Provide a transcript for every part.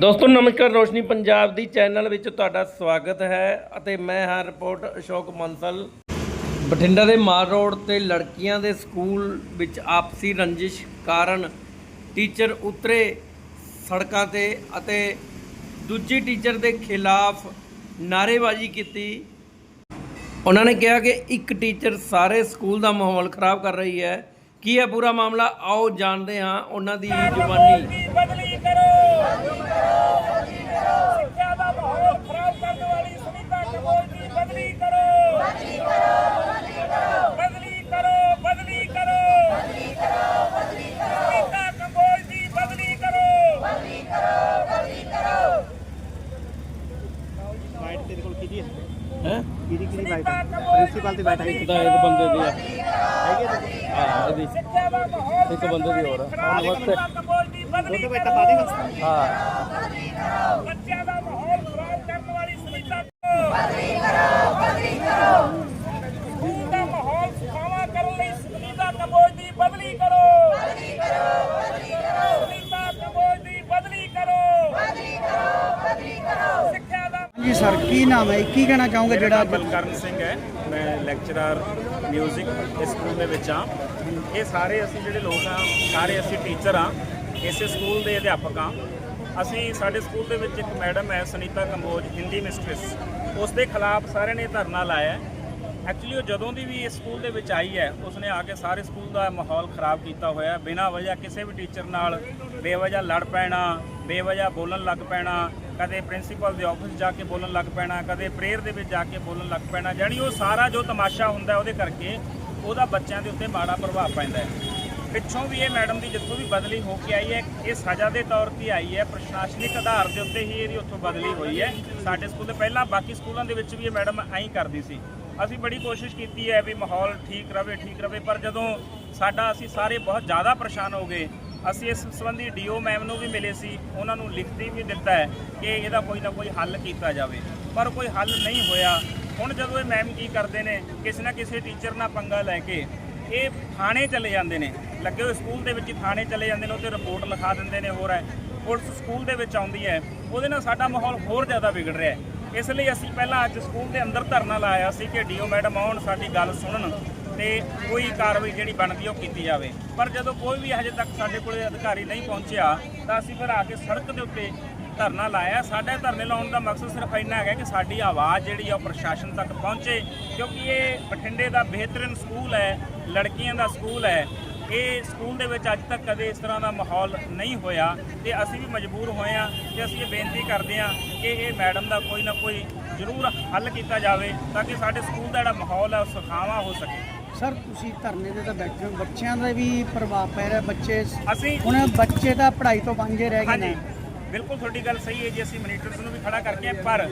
ਦੋਸਤੋ, ਨਮਸਕਾਰ, ਰੋਸ਼ਨੀ ਪੰਜਾਬ ਦੀ ਚੈਨਲ ਵਿੱਚ ਤੁਹਾਡਾ ਸਵਾਗਤ ਹੈ ਅਤੇ ਮੈਂ ਹਾਂ ਰਿਪੋਰਟ ਅਸ਼ੋਕ ਮੰਸਲ। ਬਠਿੰਡਾ ਦੇ ਮਾਰ ਰੋਡ ਤੇ ਲੜਕੀਆਂ ਦੇ ਸਕੂਲ ਵਿੱਚ ਆਪਸੀ ਰੰਜਿਸ਼ ਕਾਰਨ ਟੀਚਰ ਉਤਰੇ ਸੜਕਾਂ ਤੇ ਅਤੇ ਦੂਜੀ ਟੀਚਰ ਦੇ ਖਿਲਾਫ ਨਾਅਰੇਬਾਜ਼ੀ ਕੀਤੀ। ਉਹਨਾਂ ਨੇ ਕਿਹਾ ਕਿ ਇੱਕ ਟੀਚਰ ਸਾਰੇ ਸਕੂਲ ਦਾ ਮਾਹੌਲ ਖਰਾਬ ਕਰ ਰਹੀ ਹੈ। ਕੀ ਹੈ ਪੂਰਾ ਮਾਮਲਾ? ਆਓ ਜਾਣਦੇ ਹਾਂ ਉਹਨਾਂ ਦੀ ਜ਼ੁਬਾਨੀ ਦੀ ਬਦਲੀ ਕਰੋ ਸਿੱਖਿਆ ਦਾ ਮਾਹੌਲ ਖਰਾਬ ਕਰਨ ਵਾਲੀ ਸੁਨੀਤਾ ਕੰਬੋਜ ਦੀ ਬਦਲੀ ਕਰੋ ਬਦਲੀ ਕਰੋ ਬਦਲੀ ਕਰੋ ਬਦਲੀ ਕਰੋ ਸੁਨੀਤਾ ਕੰਬੋਜ ਦੀ ਬਦਲੀ ਕਰੋ ਵਾਈਟ ਤੇਰੇ ਕੋਲ ਕਿਹਦੀ ਹੈ? ਹੈ? ਕਿਹਦੀ ਕਿਹਦੀ ਸੁਨੀਤਾ ਹੈ ਪ੍ਰਿੰਸੀਪਲ ਦੀ ਵਾਈਟ ਹੈ ਤਾਂ ਇਹ ਬੰਦੇ ਦੀ ਆ। ਹੈਗੀ ਹੈ ਤੇਰੇ? ਹਾਂ ਇਹਦੀ। ਸਿੱਖਿਆ ਦਾ ਮਾਹੌਲ ਇੱਕ ਬੰਦੇ ਦੀ ਹੋਰ ਆ। ਖਰਾਬ ਨਮਸਤੇ। ਸੁਨੀਤਾ ਕੰਬੋਜ ਦੀ ਬਦਲੀ ਕੋਲ ਬੇਟਾ ਪਾ ਦੇਗਾ ਹਾਂ। ਬੱਚਿਆਂ ਦਾ ਮਾਹੌਲ ਖਰਾਬ ਕਰਨ ਵਾਲੀ ਸੁਨੀਤਾ ਬਦਲੀ ਕਰੋ ਬਦਲੀ ਕਰੋ ਸਕੂਲ ਦਾ ਮਾਹੌਲ ਸੁਖਾਵਾਂ ਕਰਨ ਲਈ ਸੁਨੀਤਾ ਕੰਬੋਜ ਦੀ ਬਦਲੀ ਕਰੋ ਬਦਲੀ ਕਰੋ ਬਦਲੀ ਕਰੋ ਸੁਨੀਤਾ ਕੰਬੋਜ ਦੀ ਬਦਲੀ ਕਰੋ ਬਦਲੀ ਕਰੋ ਬਦਲੀ ਕਰੋ ਸਿੱਖਿਆ ਦਾ ਜੀ ਸਰ ਕੀ ਨਾਮ ਹੈ? ਕੀ ਕਹਿਣਾ ਚਾਹੋਗੇ ਜਿਹੜਾ ਬਲਕਰਨ ਸਿੰਘ ਹੈ। ਮੈਂ ਲੈਕਚਰਰ 뮤직 ਇਸ ਸਕੂਲ ਦੇ ਵਿੱਚ ਆ ਇਹ ਸਾਰੇ ਅਸੀਂ ਜਿਹੜੇ ਲੋਕ ਆ ਸਾਰੇ ਅਸੀਂ ਟੀਚਰ ਆ ਇਸੇ ਸਕੂਲ ਦੇ ਅਧਿਆਪਕ ਆ ਅਸੀਂ ਸਾਡੇ ਸਕੂਲ ਦੇ ਵਿੱਚ ਇੱਕ ਮੈਡਮ ਹੈ ਸੁਨੀਤਾ ਕੰਬੋਜ ਹਿੰਦੀ ਮਿਸਟ੍ਰੈਸ ਉਸ ਦੇ ਖਿਲਾਫ ਸਾਰਿਆਂ ਨੇ ਧਰਨਾ ਲਾਇਆ ਐਕਚੁਅਲੀ ਉਹ ਜਦੋਂ ਦੀ ਵੀ ਇਸ ਸਕੂਲ ਦੇ ਵਿੱਚ ਆਈ ਹੈ ਉਸਨੇ ਆ ਕੇ ਸਾਰੇ ਸਕੂਲ ਦਾ ਮਾਹੌਲ ਖਰਾਬ ਕੀਤਾ ਹੋਇਆ ਬਿਨਾਂ ਵਜ੍ਹਾ ਕਿਸੇ ਵੀ ਟੀਚਰ ਨਾਲ ਬੇਵਜ੍ਹਾ ਲੜ ਪੈਣਾ ਬੇਵਜ੍ਹਾ ਬੋਲਣ ਲੱਗ ਪੈਣਾ ਕਦੇ ਪ੍ਰਿੰਸੀਪਲ ਦੇ ਆਫਿਸ ਜਾ ਕੇ ਬੋਲਣ ਲੱਗ ਪੈਣਾ, ਕਦੇ ਪ੍ਰੇਅਰ ਦੇ ਵਿੱਚ ਜਾ ਕੇ ਬੋਲਣ ਲੱਗ ਪੈਣਾ, ਜਾਣੀ ਉਹ ਸਾਰਾ ਜੋ ਤਮਾਸ਼ਾ ਹੁੰਦਾ ਉਹਦੇ ਕਰਕੇ ਉਹਦਾ ਬੱਚਿਆਂ ਦੇ ਉੱਤੇ ਮਾੜਾ ਪ੍ਰਭਾਵ ਪੈਂਦਾ ਹੈ। ਪਿੱਛੋਂ ਵੀ ਇਹ ਮੈਡਮ ਦੀ ਜਿੱਥੋਂ ਵੀ ਬਦਲੀ ਹੋ ਕੇ ਆਈ ਹੈ, ਇਹ ਸਜ਼ਾ ਦੇ ਤੌਰ ਤੇ ਆਈ ਹੈ, ਪ੍ਰਸ਼ਾਸਨਿਕ ਆਧਾਰ ਦੇ ਉੱਤੇ ਹੀ ਇਹਦੀ ਉੱਥੋਂ ਬਦਲੀ ਹੋਈ ਹੈ। ਸਾਡੇ ਸਕੂਲ ਦੇ ਪਹਿਲਾਂ ਬਾਕੀ ਸਕੂਲਾਂ ਦੇ ਵਿੱਚ ਵੀ ਇਹ ਮੈਡਮ ਐਂ ਕਰਦੀ ਸੀ। ਅਸੀਂ ਬੜੀ ਕੋਸ਼ਿਸ਼ ਕੀਤੀ ਹੈ ਵੀ ਮਾਹੌਲ ਠੀਕ ਰਵੇ ਠੀਕ ਰਵੇ, ਪਰ ਜਦੋਂ ਸਾਡਾ ਅਸੀਂ ਸਾਰੇ ਬਹੁਤ ਜ਼ਿਆਦਾ ਪਰੇਸ਼ਾਨ ਹੋ ਗਏ ਅਸੀਂ ਇਸ ਸੰਬੰਧੀ ਡੀਓ ਮੈਮ ਨੂੰ ਵੀ ਮਿਲੇ ਸੀ, ਉਹਨਾਂ ਨੂੰ ਲਿਖਤੀ ਵੀ ਦਿੱਤਾ ਹੈ ਕਿ ਇਹਦਾ ਕੋਈ ਨਾ ਕੋਈ ਹੱਲ ਕੀਤਾ ਜਾਵੇ। ਪਰ ਕੋਈ ਹੱਲ ਨਹੀਂ ਹੋਇਆ। ਹੁਣ ਜਦੋਂ ਇਹ ਮੈਮ ਕੀ ਕਰਦੇ ਨੇ, ਕਿਸੇ ਨਾ ਕਿਸੇ ਟੀਚਰ ਨਾਲ ਪੰਗਾ ਲੈ ਕੇ ਇਹ ਥਾਣੇ ਚਲੇ ਜਾਂਦੇ ਨੇ। ਲੱਗੇ ਹੋਏ ਸਕੂਲ ਦੇ ਵਿੱਚ ਹੀ ਥਾਣੇ ਚਲੇ ਜਾਂਦੇ ਨੇ, ਉੱਥੇ ਰਿਪੋਰਟ ਲਿਖਾ ਦਿੰਦੇ ਨੇ, ਹੋਰ ਹੈ। ਪੁਲਿਸ ਸਕੂਲ ਦੇ ਵਿੱਚ ਆਉਂਦੀ ਹੈ। ਉਹਦੇ ਨਾਲ ਸਾਡਾ ਮਾਹੌਲ ਹੋਰ ਜ਼ਿਆਦਾ ਵਿਗੜ ਰਿਹਾ ਹੈ। ਇਸ ਲਈ ਅਸੀਂ ਪਹਿਲਾਂ ਅੱਜ ਸਕੂਲ ਦੇ ਅੰਦਰ ਧਰਨਾ ਲਾਇਆ ਸੀ ਕਿ ਡੀਓ ਮੈਡਮ ਆਉਣ, ਸਾਡੀ ਗੱਲ ਸੁਣਨ। ਤੇ ਕੋਈ ਕਾਰਵਾਈ ਜਿਹੜੀ ਬਣਦੀ ਉਹ ਕੀਤੀ ਜਾਵੇ। ਪਰ ਜਦੋਂ ਕੋਈ ਵੀ ਹਜੇ ਤੱਕ ਸਾਡੇ ਕੋਲੇ ਅਧਿਕਾਰੀ ਨਹੀਂ ਪਹੁੰਚਿਆ, ਤਾਂ ਅਸੀਂ ਫਿਰ ਆ ਕੇ ਸੜਕ ਦੇ ਉੱਤੇ ਧਰਨਾ ਲਾਇਆ। ਸਾਡੇ ਧਰਨੇ ਲਾਉਣ ਦਾ ਮਕਸਦ ਸਿਰਫ ਇੰਨਾ ਹੈਗਾ ਕਿ ਸਾਡੀ ਆਵਾਜ਼ ਜਿਹੜੀ ਆ ਉਹ ਪ੍ਰਸ਼ਾਸਨ ਤੱਕ ਪਹੁੰਚੇ, ਕਿਉਂਕਿ ਇਹ ਬਠਿੰਡੇ ਦਾ ਬਿਹਤਰੀਨ ਸਕੂਲ ਹੈ, ਲੜਕੀਆਂ ਦਾ ਸਕੂਲ ਹੈ। ਇਹ ਸਕੂਲ ਦੇ ਵਿੱਚ ਅੱਜ ਤੱਕ ਕਦੇ ਇਸ ਤਰ੍ਹਾਂ ਦਾ ਮਾਹੌਲ ਨਹੀਂ ਹੋਇਆ ਤੇ ਅਸੀਂ ਵੀ ਮਜਬੂਰ ਹੋਏ ਆ ਤੇ ਅਸੀਂ ਇਹ ਬੇਨਤੀ ਕਰਦੇ ਆ ਕਿ ਇਹ ਮੈਡਮ ਦਾ ਕੋਈ ਨਾ ਕੋਈ ਜ਼ਰੂਰ ਹੱਲ ਕੀਤਾ ਜਾਵੇ ਤਾਂ ਕਿ ਸਾਡੇ ਸਕੂਲ ਦਾ ਜਿਹੜਾ ਮਾਹੌਲ ਹੈ ਉਹ ਸੁਖਾਵਾਂ ਹੋ ਸਕੇ। ਸਰ ਤੁਸੀਂ ਧਰਨੇ ਤੇ ਤਾਂ ਬੈਠੇ ਹੋ। ਬੱਚਿਆਂ ਦਾ ਵੀ ਪ੍ਰਭਾਵ ਪੈ ਰਿਹਾ। ਬੱਚੇ ਅਸੀਂ ਹੁਣ ਬੱਚੇ ਤਾਂ ਪੜ੍ਹਾਈ ਤੋਂ ਵਾਂਝੇ ਰਹਿ ਗਏ ਨੇ। ਬਿਲਕੁਲ ਤੁਹਾਡੀ ਗੱਲ ਸਹੀ ਹੈ ਜੀ। ਅਸੀਂ ਮੋਨੀਟਰਸ ਨੂੰ ਵੀ ਖੜਾ ਕਰਕੇ ਪਰ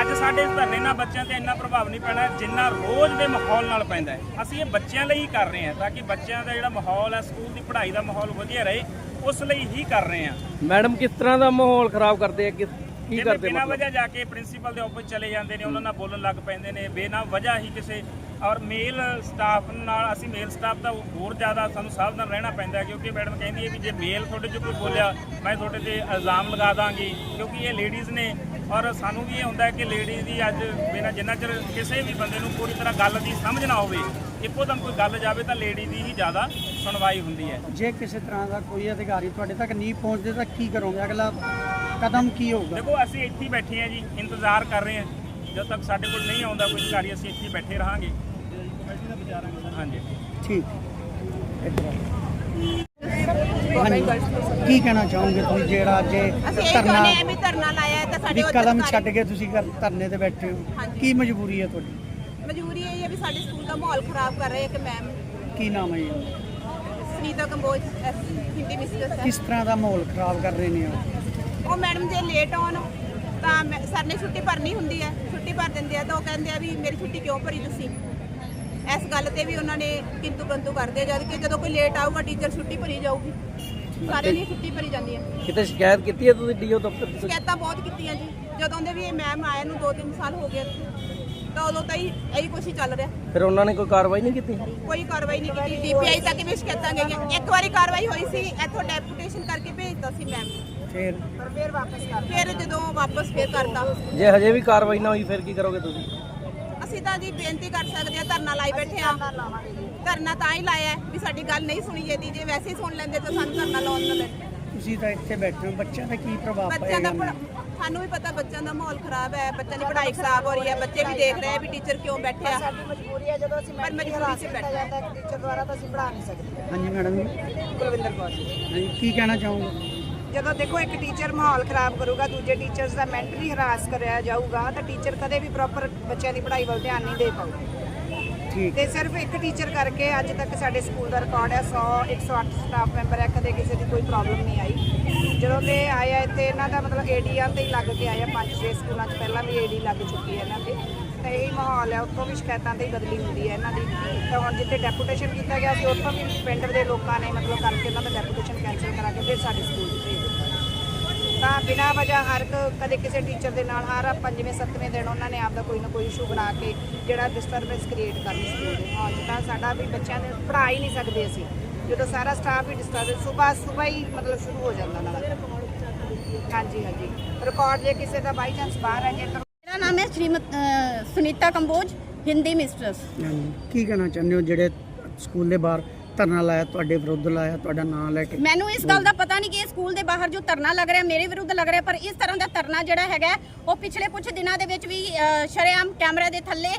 ਅੱਜ ਸਾਡੇ ਇਸ ਧਰਨੇ ਨਾਲ ਬੱਚਿਆਂ ਤੇ ਇੰਨਾ ਪ੍ਰਭਾਵ ਨਹੀਂ ਪੈਣਾ ਜਿੰਨਾ ਰੋਜ਼ ਦੇ ਮਾਹੌਲ ਨਾਲ ਪੈਂਦਾ ਹੈ। ਅਸੀਂ ਇਹ ਬੱਚਿਆਂ ਲਈ ਹੀ ਕਰ ਰਹੇ ਹਾਂ ਤਾਂ ਕਿ ਬੱਚਿਆਂ ਦਾ ਜਿਹੜਾ ਮਾਹੌਲ ਹੈ ਸਕੂਲ ਦੀ ਪੜ੍ਹਾਈ ਦਾ ਮਾਹੌਲ ਵਧੀਆ ਰਹੇ ਉਸ ਲਈ ਹੀ ਕਰ ਰਹੇ ਹਾਂ। ਮੈਡਮ ਕਿਸ ਤਰ੍ਹਾਂ ਦਾ ਮਾਹੌਲ ਖਰਾਬ ਕਰਦੇ ਆ? ਕਿਸ ਕੀ ਕਰਦੇ ਬਿਨਾਂ ਵਜ੍ਹਾ ਜਾ ਕੇ ਪ੍ਰਿੰਸੀਪਲ ਦੇ ਆਫਿਸ ਚਲੇ ਜਾਂਦੇ ਨੇ ਉਹਨਾਂ ਨਾਲ ਬੋਲਣ ਲੱਗ ਪੈਂਦੇ ਨੇ। ਬਿਨਾਂ ਵਜ੍ਹਾ ਹੀ ਕਿਸੇ ਔਰ ਮੇਲ ਸਟਾਫ ਨਾਲ ਅਸੀਂ ਮੇਲ ਸਟਾਫ ਦਾ ਹੋਰ ਜ਼ਿਆਦਾ ਸਾਨੂੰ ਸਾਵਧਾਨ ਰਹਿਣਾ ਪੈਂਦਾ ਕਿਉਂਕਿ ਮੈਡਮ ਕਹਿੰਦੀ ਹੈ ਵੀ ਜੇ ਮੇਲ ਤੁਹਾਡੇ 'ਚ ਕੋਈ ਬੋਲਿਆ ਮੈਂ ਤੁਹਾਡੇ ਤੇ ਇਲਜ਼ਾਮ ਲਗਾ ਦਾਂਗੀ ਕਿਉਂਕਿ ਇਹ ਲੇਡੀਜ਼ ਨੇ ਔਰ ਸਾਨੂੰ ਵੀ ਇਹ ਹੁੰਦਾ ਕਿ ਲੇਡੀਜ਼ ਦੀ ਅੱਜ ਬਿਨਾਂ ਜਿੰਨਾ ਚਿਰ ਕਿਸੇ ਵੀ ਬੰਦੇ ਨੂੰ ਪੂਰੀ ਤਰ੍ਹਾਂ ਗੱਲ ਦੀ ਸਮਝ ਨਾ ਹੋਵੇ ਇੱਕੋ ਦਮ ਕੋਈ ਗੱਲ ਜਾਵੇ ਤਾਂ ਲੇਡੀ ਦੀ ਹੀ ਜ਼ਿਆਦਾ ਸੁਣਵਾਈ ਹੁੰਦੀ ਹੈ। ਜੇ ਕਿਸੇ ਤਰ੍ਹਾਂ ਦਾ ਕੋਈ ਅਧਿਕਾਰੀ ਤੁਹਾਡੇ ਤੱਕ ਨਹੀਂ ਪਹੁੰਚਦੇ ਤਾਂ ਕੀ ਕਰੋਗੇ? ਅਗਲਾ ਕਦਮ ਕੀ ਹੋਊਗਾ? ਦੇਖੋ ਅਸੀਂ ਇੱਥੇ ਬੈਠੇ ਹਾਂ ਜੀ ਇੰਤਜ਼ਾਰ ਕਰ ਰਹੇ ਹਾਂ। ਜਦੋਂ ਤੱਕ ਸਾਡੇ ਕੋਲ ਨਹੀਂ ਆਉਂਦਾ ਕੋਈ ਅਧਿਕਾਰੀ ਅਸੀਂ ਇੱਥੇ ਬੈਠੇ ਰਹਾਂਗੇ। ਹਾਂਜੀ। ਠੀਕ। ਇੱਧਰ ਆਓ। ਹਾਂਜੀ। ਕੀ ਕਹਿਣਾ ਚਾਹੋਗੇ ਤੁਸੀਂ ਜਿਹੜਾ ਅੱਜ ਇਹ ਅਸੀਂ ਇਹ ਧਰਨਾ ਚਾਹੁੰਦੇ ਆ ਵੀ ਧਰਨਾ ਲਾਇਆ ਹੈ ਤਾਂ ਸਾਡੇ ਵੀ ਉੱਤੇ ਕਦਮ ਅਧਿਕਾਰੀ- ਛੱਡ ਕੇ ਤੁਸੀਂ ਘਰ ਧਰਨੇ ਤੇ ਬੈਠੇ ਹੋ। ਹਾਂਜੀ। ਕੀ ਮਜਬੂਰੀ ਹੈ ਤੁਹਾਡੀ? ਮਜਬੂਰੀ ਇਹ ਹੈ ਵੀ ਸਾਡੇ ਸਕੂਲ ਦਾ ਮਾਹੌਲ ਖਰਾਬ ਕਰ ਰਹੇ ਇੱਕ ਮੈਮ। ਕੀ ਨਾਮ ਹੈ ਜੀ? ਸੁਨੀਤਾ ਕੰਬੋਜ ਐਸ ਹਿੰਦੀ ਮਿਸਟਰ ਕਿਸ ਤਰ੍ਹਾਂ ਦਾ ਮਾਹੌਲ ਖਰਾਬ ਕਰ ਰਹੇ ਨੇ ਉਹ? ਉਹ ਮੈਡਮ ਜੇ ਲੇਟ ਆਉਣ ਤਾਂ ਸਰ ਨੇ ਛੁੱਟੀ ਭਰਨੀ ਹੁੰਦੀ ਹੈ ਛੁੱਟੀ ਭਰ ਦਿੰਦੇ ਆ ਤਾਂ ਉਹ ਕਹਿੰਦੇ ਆ ਵੀ ਮੇਰੀ ਛੁੱਟੀ ਕਿਉਂ ਭਰੀ ਤੁਸੀਂ? ਇਸ ਗੱਲ ਤੇ ਵੀ ਉਹਨਾਂ ਨੇ ਕਿੰਤੂ ਕੰਤੂ ਕਰਦੇ ਆ ਜਦ ਕਿ ਜਦੋਂ ਕੋਈ ਲੇਟ ਆਊਗਾ ਟੀਚਰ ਛੁੱਟੀ ਭਰੀ ਜਾਊਗੀ। ਸਾਰਿਆਂ ਦੀ ਛੁੱਟੀ ਭਰੀ ਜਾਂਦੀ ਹੈ। ਕਿਤੇ ਸ਼ਿਕਾਇਤ ਕੀਤੀ ਹੈ ਤੁਸੀਂ ਡੀਓ ਦਫ਼ਤਰ ਦੀ? ਸ਼ਿਕਾਇਤਾਂ ਬਹੁਤ ਕੀਤੀਆਂ ਜੀ। ਜਦੋਂ ਦੇ ਵੀ ਇਹ ਮੈਮ ਆਏ ਨੂੰ 2-3 ਸਾਲ ਹੋ ਗਏ ਤਾਂ ਉਦੋਂ ਤਾਂ ਹੀ ਇਹੀ ਕੁਛ ਹੀ ਚੱਲ ਰਿਹਾ। ਫਿਰ ਉਹਨਾਂ ਨੇ ਕੋਈ ਕਾਰਵਾਈ ਨਹੀਂ ਕੀਤੀ? ਕੋਈ ਕਾਰਵਾਈ ਨਹੀਂ ਕੀਤੀ। ਡੀਪੀਆਈ ਤੱਕ ਵੀ ਸ਼ਿਕਾਇਤਾਂ ਗਈਆਂ। ਇੱਕ ਵਾਰੀ ਕਾਰਵਾਈ ਹੋਈ ਸੀ ਇੱਥੋਂ ਡੈਪੂਟੇਸ਼ਨ ਕਰਕੇ ਭੇਜਤਾ ਸੀ ਮੈਮ ਫਿਰ। ਫਿਰ ਜਦੋਂ ਵਾਪਸ ਫੇਰ ਕਰਤਾ। ਜੇ ਹਜੇ ਵੀ ਕਾਰਵਾਈ ਨਾ ਹੋਈ ਫਿਰ ਕੀ ਕਰੋਗੇ ਤੁਸੀਂ? ਅਸੀਂ ਤਾਂ ਜੀ ਬੇਨਤੀ ਕਰ ਸਕਦੇ ਆ ਧਰਨਾ ਲਾਈ ਬੈਠੇ ਆ। ਧਰਨਾ ਤਾਂ ਹੀ ਲਾਇਆ ਹੈ ਵੀ ਸਾਡੀ ਗੱਲ ਨਹੀਂ ਸੁਣੀ ਜਾਂਦੀ ਜੇ ਵੈਸੇ ਹੀ ਸੁਣ ਲੈਂਦੇ ਤਾਂ ਸਾਨੂੰ ਧਰਨਾ ਲਾਉਣ ਨਾ ਲੈਂਦੇ ਤੁਸੀਂ ਤਾਂ ਇੱਥੇ ਬੈਠੇ ਹੋ ਬੱਚਿਆਂ ਦਾ ਕੀ ਪ੍ਰਭਾਵ ਬੱਚਿਆਂ ਦਾ ਪੜ੍ਹਾ- ਸਾਨੂੰ ਵੀ ਪਤਾ ਬੱਚਿਆਂ ਦਾ ਮਾਹੌਲ ਖਰਾਬ ਹੈ ਬੱਚਿਆਂ ਦੀ ਪੜ੍ਹਾਈ ਖਰਾਬ ਹੋ ਰਹੀ ਹੈ ਬੱਚੇ ਵੀ ਦੇਖ ਰਹੇ ਆ ਵੀ ਟੀਚਰ ਕਿਉਂ ਬੈਠੇ ਆ। ਸਾਡੀ ਮਜਬੂਰੀ ਹੈ ਜਦੋਂ ਅਸੀਂ ਪਰ ਮੈਂਟਲੀ ਮਜਬੂਰੀ ਹਰਾਸ ਚ ਕੀਤਾ ਬੈਠੇ ਜਾਂਦਾ ਹੈ ਟੀਚਰ ਦੁਆਰਾ ਤਾਂ ਅਸੀਂ ਪੜ੍ਹਾ ਨਹੀਂ ਸਕਦੇ। ਹਾਂਜੀ ਮੈਡਮ ਜੀ। ਕੁਲਵਿੰਦਰ ਕੌਰ ਹਾਂਜੀ ਕੀ ਕਹਿਣਾ ਚਾਹੋਗੇ? ਜਦੋਂ ਦੇਖੋ ਇੱਕ ਟੀਚਰ ਮਾਹੌਲ ਖਰਾਬ ਕਰੂਗਾ ਦੂਜੇ ਟੀਚਰਸ ਦਾ ਮੈਂਟਲੀ ਹਰਾਸ ਕਰਿਆ ਜਾਊਗਾ ਤਾਂ ਟੀਚਰ ਕਦੇ ਵੀ ਪ੍ਰੋਪਰ ਬੱਚਿਆਂ ਦੀ ਪੜ੍ਹਾਈ ਵੱਲ ਧਿਆਨ ਨਹੀਂ ਦੇ ਪਾਊਗਾ। ਤੇ ਸਿਰਫ ਇੱਕ ਟੀਚਰ ਕਰਕੇ ਅੱਜ ਤੱਕ ਸਾਡੇ ਸਕੂਲ ਦਾ ਰਿਕਾਰਡ ਹੈ 100 108 ਸਟਾਫ ਮੈਂਬਰ ਹੈ ਕਦੇ ਕਿਸੇ ਦੀ ਕੋਈ ਪ੍ਰੋਬਲਮ ਨਹੀਂ ਆਈ। ਜਦੋਂ ਦੇ ਆਏ ਆ ਇੱਥੇ ਇਹਨਾਂ ਦਾ ਮਤਲਬ ਏਡੀਆਂ ਤੇ ਹੀ ਲੱਗ ਕੇ ਆਏ ਆ ਪੰਜ ਛੇ ਸਕੂਲਾਂ 'ਚ ਪਹਿਲਾਂ ਵੀ ਏਡੀ ਲੱਗ ਚੁੱਕੀ ਹੈ ਇਹਨਾਂ ਤੇ ਇਹ ਮਾਹੌਲ ਹੈ, ਉੱਥੋਂ ਵੀ ਸ਼ਿਕਾਇਤਾਂ ਤੇ ਹੀ ਬਦਲੀ ਹੁੰਦੀ ਹੈ ਇਹਨਾਂ ਦੀ। ਤਾਂ ਹੁਣ ਜਿੱਥੇ ਡੈਪੂਟੇਸ਼ਨ ਕੀਤਾ ਗਿਆ ਸੀ, ਉੱਥੋਂ ਵੀ ਪਿੰਡ ਦੇ ਲੋਕਾਂ ਨੇ ਮਤਲਬ ਕਰਕੇ ਇਹਨਾਂ ਦਾ ਡੈਪੂਟੇਸ਼ਨ ਕੈਂਸਲ ਕਰਾ ਕੇ ਫਿਰ ਸਾਡੇ ਸਕੂਲ 'ਚ ਭੇਜ ਦਿੱਤਾ। ਤਾਂ ਬਿਨਾਂ ਵਜ੍ਹਾ ਹਰ ਕਦੇ ਕਿਸੇ ਟੀਚਰ ਦੇ ਨਾਲ, ਹਰ ਪੰਜਵੇਂ ਸੱਤਵੇਂ ਦਿਨ ਉਹਨਾਂ ਨੇ ਆਪਦਾ ਕੋਈ ਨਾ ਕੋਈ ਇਸ਼ੂ ਬਣਾ ਕੇ ਜਿਹੜਾ ਡਿਸਟਰਬੈਂਸ ਕ੍ਰੀਏਟ ਕਰਨੀ ਸਕੂਲ ਦੇ ਮਾਹੌਲ ਤਾਂ ਸਾਡਾ ਵੀ ਬੱਚਿਆਂ ਦੇ ਪੜ੍ਹਾ ਹੀ ਨਹੀਂ ਸਕਦੇ ਅਸੀਂ। ਜਦੋਂ ਸਾਰਾ ਸਟਾਫ ਹੀ ਡਿਸਟਰਬ ਸਵੇਰ ਸਵੇਰ ਹੀ ਮਤਲਬ ਸ਼ੁਰੂ ਹੋ ਜਾਂਦਾ ਉਹਨਾਂ ਹਾਂਜੀ ਹਾਂਜੀ। ਰਿਕਾਰਡ ਜੇ ਕਿਸੇ ਦਾ ਬਾਈ ਚਾਂਸ ਬਾਹਰ ਹੈ ਜੇਕਰ ਮੇਰਾ ਨਾਮ ਹੈ ਸ਼੍ਰੀਮਤ ਸੁਨੀਤਾ ਕੰਬੋਜ ਹਿੰਦੀ ਮਿਸਟਰਸ ਕੀ ਕਹਿਣਾ ਚਾਹੁੰਦੇ ਹੋ ਜਿਹੜੇ ਸਕੂਲ ਦੇ ਬਾਹਰ ਧਰਨਾ ਲਾਇਆ ਤੁਹਾਡੇ ਵਿਰੁੱਧ ਲਾਇਆ ਤੁਹਾਡਾ ਨਾਂ ਲੈ ਕੇ? ਮੈਨੂੰ ਇਸ ਗੱਲ ਦਾ ਪਤਾ ਨਹੀਂ ਕਿ ਇਹ ਸਕੂਲ ਦੇ ਬਾਹਰ ਜੋ ਧਰਨਾ ਲੱਗ ਰਿਹਾ ਮੇਰੇ ਵਿਰੁੱਧ ਲੱਗ ਰਿਹਾ ਪਰ ਇਸ ਤਰ੍ਹਾਂ ਦਾ ਧਰਨਾ ਜਿਹੜਾ ਹੈਗਾ ਉਹ ਪਿਛਲੇ ਕੁਝ ਦਿਨਾਂ ਦੇ ਵਿੱਚ ਵੀ ਸ਼ਰੇਆਮ ਕੈਮਰੇ ਦੇ ਥੱਲੇ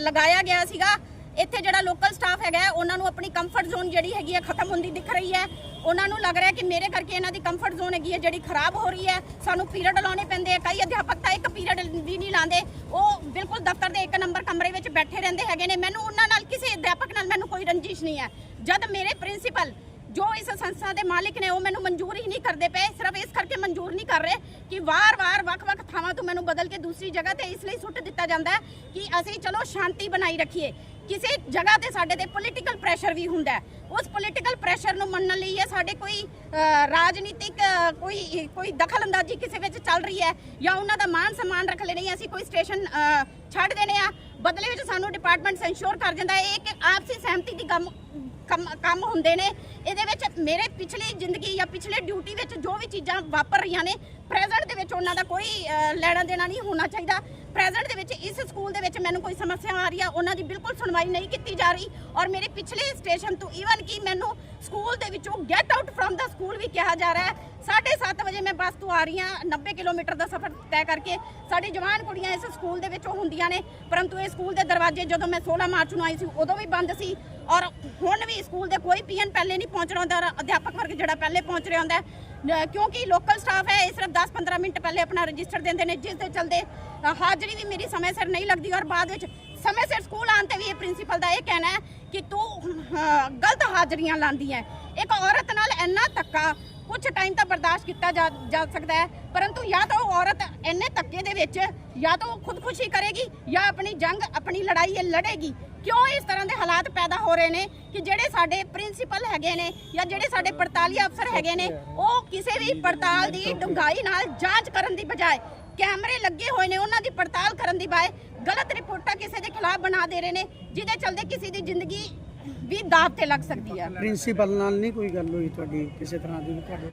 ਲਗਾਇਆ ਗਿਆ ਸੀਗਾ। ਇੱਥੇ ਜਿਹੜਾ ਲੋਕਲ ਸਟਾਫ ਹੈਗਾ ਉਹਨਾਂ ਨੂੰ ਆਪਣੀ ਕੰਫਰਟ ਜ਼ੋਨ ਜਿਹੜੀ ਹੈਗੀ ਹੈ ਖਤਮ ਹੁੰਦੀ ਦਿਖ ਰਹੀ ਹੈ। ਉਹਨਾਂ ਨੂੰ ਲੱਗ ਰਿਹਾ ਕਿ ਮੇਰੇ ਕਰਕੇ ਇਹਨਾਂ ਦੀ ਕੰਫਰਟ ਜ਼ੋਨ ਹੈਗੀ ਹੈ, ਜਿਹੜੀ ਖਰਾਬ ਹੋ ਰਹੀ ਹੈ। ਸਾਨੂੰ ਪੀਰੀਅਡ ਲਾਉਣੇ ਪੈਂਦੇ ਆ। ਕਈ ਅਧਿਆਪਕ ਤਾਂ ਇੱਕ ਪੀਰੀਅਡ ਵੀ ਨਹੀਂ ਲਾਉਂਦੇ। ਉਹ ਬਿਲਕੁਲ ਦਫ਼ਤਰ ਦੇ ਇੱਕ ਨੰਬਰ ਕਮਰੇ ਵਿੱਚ ਬੈਠੇ ਰਹਿੰਦੇ ਹੈਗੇ ਨੇ। ਮੈਨੂੰ ਉਹਨਾਂ ਨਾਲ, ਕਿਸੇ ਅਧਿਆਪਕ ਨਾਲ ਮੈਨੂੰ ਕੋਈ ਰੰਜਿਸ਼ ਨਹੀਂ ਹੈ। ਜਦ ਮੇਰੇ ਪ੍ਰਿੰਸੀਪਲ ਜੋ ਇਸ ਸੰਸਥਾ ਦੇ ਮਾਲਿਕ ਨੇ, ਉਹ ਮੈਨੂੰ ਮਨਜ਼ੂਰ ਹੀ ਨਹੀਂ ਕਰਦੇ ਪਏ। ਸਿਰਫ ਇਸ ਕਰਕੇ ਮਨਜ਼ੂਰ ਨਹੀਂ ਕਰ ਰਹੇ ਕਿ ਵਾਰ-ਵਾਰ, ਵੱਖ-ਵੱਖ ਥਾਵਾਂ ਤੋਂ ਮੈਨੂੰ ਬਦਲ ਕੇ ਦੂਸਰੀ ਜਗ੍ਹਾ ਤੇ ਇਸ ਲਈ ਸੁੱਟ ਦਿੱਤਾ ਜਾਂਦਾ ਕਿ ਅਸੀਂ ਚਲੋ ਸ਼ਾਂਤੀ ਬਣਾਈ ਰੱਖੀਏ। ਕਿਸੇ ਜਗ੍ਹਾ ਤੇ ਸਾਡੇ ਤੇ ਪੋਲੀਟੀਕਲ ਪ੍ਰੈਸ਼ਰ ਵੀ ਹੁੰਦਾ ਹੈ। ਉਸ ਪੋਲੀਟੀਕਲ ਪ੍ਰੈਸ਼ਰ ਨੂੰ ਮੰਨਣ ਲਈ ਇਹ ਸਾਡੇ ਕੋਈ ਰਾਜਨੀਤਿਕ ਕੋਈ ਕੋਈ ਦਖਲਅੰਦਾਜ਼ੀ ਕਿਸੇ ਵਿੱਚ ਚੱਲ ਰਹੀ ਹੈ ਜਾਂ ਉਹਨਾਂ ਦਾ ਮਾਨ ਸਨਮਾਨ ਰੱਖ ਲੈਣੀ ਅਸੀਂ ਕੋਈ ਸਟੇਸ਼ਨ ਛੱਡ ਦੇਣੇ ਆ, ਬਦਲੇ ਵਿੱਚ ਸਾਨੂੰ ਡਿਪਾਰਟਮੈਂਟ ਸੈਂਸ਼ੋਰ ਕਰ ਜਾਂਦਾ ਹੈ। ਇਹ ਇੱਕ ਆਪਸੀ ਸਹਿਮਤੀ ਦੀ ਕੰਮ ਕੰਮ ਕੰਮ ਹੁੰਦੇ ਨੇ। ਇਹਦੇ ਵਿੱਚ ਮੇਰੇ ਪਿਛਲੀ ਜ਼ਿੰਦਗੀ ਜਾਂ ਪਿਛਲੇ ਡਿਊਟੀ ਵਿੱਚ ਜੋ ਵੀ ਚੀਜ਼ਾਂ ਵਾਪਰ ਰਹੀਆਂ ਨੇ ਪ੍ਰੈਜ਼ੈਂਟ ਦੇ ਵਿੱਚ ਉਹਨਾਂ ਦਾ ਕੋਈ ਲੈਣਾ ਦੇਣਾ ਨਹੀਂ ਹੋਣਾ ਚਾਹੀਦਾ। ਪ੍ਰੈਜ਼ੈਂਟ ਦੇ ਵਿੱਚ ਇਸ ਸਕੂਲ ਦੇ ਵਿੱਚ ਮੈਨੂੰ ਕੋਈ ਸਮੱਸਿਆ ਆ ਰਹੀ ਆ, ਉਹਨਾਂ ਦੀ ਬਿਲਕੁਲ ਸੁਣਵਾਈ ਨਹੀਂ ਕੀਤੀ ਜਾ ਰਹੀ। ਔਰ ਮੇਰੇ ਪਿਛਲੇ ਸਟੇਸ਼ਨ ਤੋਂ ਈਵਨ ਕਿ ਮੈਨੂੰ ਸਕੂਲ ਦੇ ਵਿੱਚੋਂ get out from the school ਵੀ ਕਿਹਾ ਜਾ ਰਿਹਾ ਹੈ। 7:30 ਵਜੇ ਮੈਂ ਬੱਸ ਤੋਂ ਆ ਰਹੀ ਹਾਂ 90 ਕਿਲੋਮੀਟਰ ਦਾ ਸਫ਼ਰ ਤੈਅ ਕਰਕੇ। ਸਾਡੀ ਜਵਾਨ ਕੁੜੀਆਂ ਇਸ ਸਕੂਲ ਦੇ ਵਿੱਚੋਂ ਹੁੰਦੀਆਂ ਨੇ, ਪਰੰਤੂ ਇਹ ਸਕੂਲ ਦੇ ਦਰਵਾਜ਼ੇ ਜਦੋਂ ਮੈਂ 16 ਮਾਰਚ ਨੂੰ ਆਈ ਸੀ, ਉਦੋਂ ਵੀ ਬੰਦ ਸੀ। ਔਰ ਹੁਣ ਵੀ ਸਕੂਲ ਦੇ ਕੋਈ ਪੀਐਨ ਪਹਿਲੇ ਨਹੀਂ ਪਹੁੰਚ ਰਿਹਾ ਹੁੰਦਾ ਔਰ ਅਧਿਆਪਕ ਵਰਗ ਜਿਹੜਾ ਪਹਿਲੇ ਪਹੁੰਚ ਰਿਹਾ ਹੁੰਦਾ ਹੈ। ਨ- ਕਿਉਂਕਿ ਲੋਕਲ ਸਟਾਫ ਹੈ ਇਹ ਸਿਰਫ 10-15 ਮਿੰਟ ਪਹਿਲੇ ਆਪਣਾ ਰਜਿਸਟਰ ਦਿੰਦੇ ਨੇ ਜਿਸ ਦੇ ਚਲਦੇ ਅ, ਹਾਜ਼ਰੀ ਵੀ ਮੇਰੀ ਸਮੇਂ ਸਿਰ ਨਹੀਂ ਲੱਗਦੀ ਔਰ ਬਾਅਦ ਵਿੱਚ ਸਮੇਂ ਸਿਰ ਸਕੂਲ ਆਉਣ ਤੇ ਵੀ ਇਹ ਪ੍ਰਿੰਸੀਪਲ ਦਾ ਇਹ ਕਹਿਣਾ ਹੈ ਕਿ ਤੂੰ ਅ, ਗਲਤ ਹਾਜ਼ਰੀਆਂ ਲਾਉਂਦੀ ਹੈ ਇੱਕ ਔਰਤ ਨਾਲ ਇੰਨਾ ਧੱਕਾ ਕੁਝ ਟਾਈਮ ਤਾਂ ਬਰਦਾਸ਼ਤ ਕੀਤਾ ਜਾ ਜਾ ਸਕਦਾ ਹੈ ਪਰੰਤੂ ਜਾਂ ਤਾਂ ਉਹ ਔਰਤ ਇੰਨੇ ਧੱਕੇ ਦੇ ਵਿੱਚ ਜਾਂ ਤਾਂ ਉਹ ਖੁਦਕੁਸ਼ੀ ਕਰੇਗੀ ਜਾਂ ਆਪਣੀ ਜੰਗ ਆਪਣੀ ਲੜਾਈ ਇਹ ਲੜੇਗੀ ਕਿਉਂ ਇਸ ਤਰ੍ਹਾਂ ਦੇ ਹਾਲਾਤ ਪੈਦਾ ਹੋ ਰਹੇ ਨੇ ਕਿ ਜਿਹੜੇ ਸਾਡੇ ਪ੍ਰਿੰਸੀਪਲ ਹੈਗੇ ਨੇ ਜਾਂ ਜਿਹੜੇ ਸਾਡੇ ਪੜਤਾਲੀ ਅਫਸਰ ਹੈਗੇ ਨੇ, ਉਹ ਕਿਸੇ ਵੀ ਪੜਤਾਲ ਦੀ ਡੂੰਘਾਈ ਨਾਲ ਜਾਂਚ ਕਰਨ ਦੀ ਬਜਾਏ ਕੈਮਰੇ ਲੱਗੇ ਹੋਏ ਨੇ, ਉਹਨਾਂ ਦੀ ਪੜਤਾਲ ਕਰਨ ਦੀ ਬਜਾਏ ਗਲਤ ਰਿਪੋਰਟਾਂ ਕਿਸੇ ਦੇ ਖਿਲਾਫ ਬਣਾ ਦੇ ਰਹੇ ਨੇ, ਜਿਹਦੇ ਚਲਦੇ ਕਿਸੇ ਦੀ ਜ਼ਿੰਦਗੀ ਵੀ ਦਾਅ ਤੇ ਲੱਗ ਸਕਦੀ ਹੈ। ਪ੍ਰਿੰਸੀਪਲ ਨਾਲ ਨਹੀਂ ਕੋਈ ਗੱਲ ਹੋਈ ਤੁਹਾਡੀ ਕਿਸੇ ਤਰ੍ਹਾਂ ਦੀ ਵੀ ਤੁਹਾਡੇ